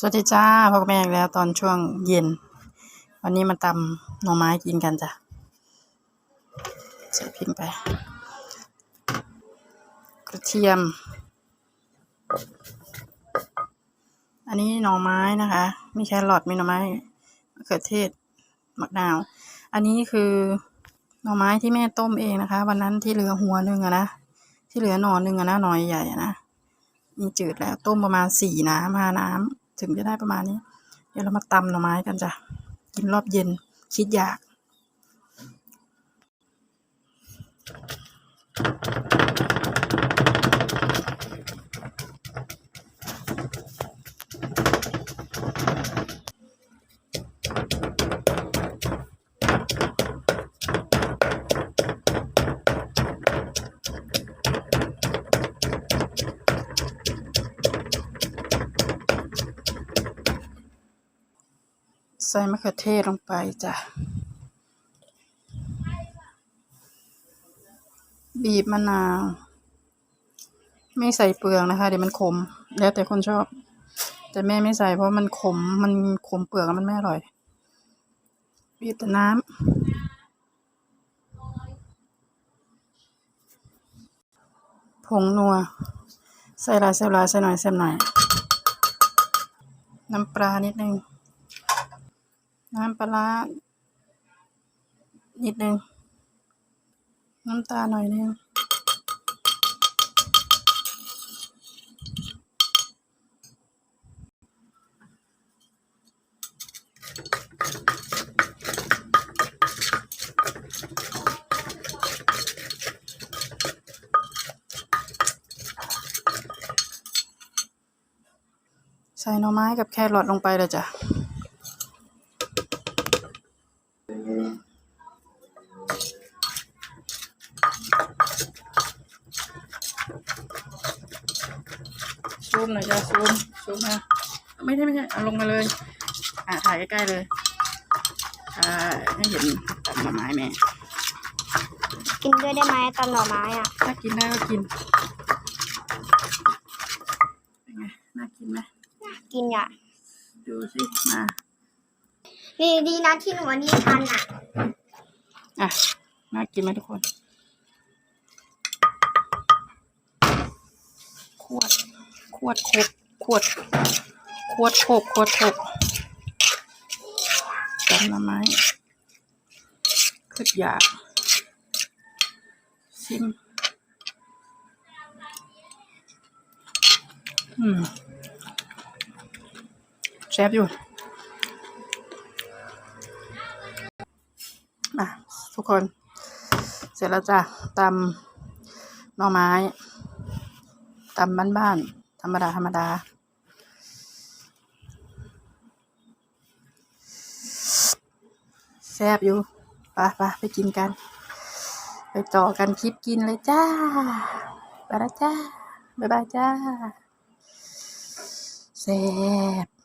สวัสดีจ้าพ่อแม่อีกแล้วตอนช่วงเย็น วันนี้มาตำหน่อไม้กินกันจ้ะใส่พริกไป กระเทียม อันนี้หน่อไม้นะคะ มีแครอทมีหน่อไม้มะเขือเทศมะนาว อันนี้คือหน่อไม้ที่แม่ต้มเองนะคะ วันนั้นที่เหลือหัวหนึ่งอะนะที่เหลือหน่อหนึ่งอะนะหน่อยใหญ่อะนะมีจืดแล้วต้มประมาณสี่น้ำห้าน้ำ ถึงจะได้ประมาณนี้ เดี๋ยวเรามาตำหน่อไม้กันจ้ะ กินรอบเย็นคิดอยาก ใส่มะเขือเทศลงไปจ้ะ บีบมะนาว ไม่ใส่เปลือกนะคะ เดี๋ยวมันขม แล้วแต่คนชอบ แต่แม่ไม่ใส่เพราะมันขม มันขมเปลือกแล้วมันไม่อร่อย บีบแต่น้ำ ผงนัว ใส่ลายใส่ลายใส่หน่อยใส่หน่อย น้ำปลานิดนึง น้ำปลานิดนึง น้ำตาหน่อยนึงใส่หน่อไม้กับแครอทลงไปเลยจ้ะ ซูมหน่อยจ้ะซูมซูมนะไม่ใช่ไม่ใช่เอาลงมาเลย อ่าถ่ายใกล้ๆเลยอ่าให้เห็นตัดหน่อไม้แม่กินด้วยได้ไหมตำหน่อไม้อะ ถ้ากินได้ก็กินเป็นไงน่ากินไหมกินอะ ดูสิมานี่ดีนะที่หนูวันนี้ทันอะ อะ น่ากินไหมทุกคนขวด ขวดคบขวด ขวดคบขวดคบจำหน่อไม้ขึ้นยากชิมอืมแซ่บอยู่อะทุกคน เสร็จแล้วจ้ะตำหน่อไม้ตำบ้านๆ ธรรมดา ธรรมดา แซ่บอยู่ปะปะไปกินกัน ไปต่อกันคลิปกินเลยจ้าไปแล้วจ้า บ๊ายบายจ้า แซ่บ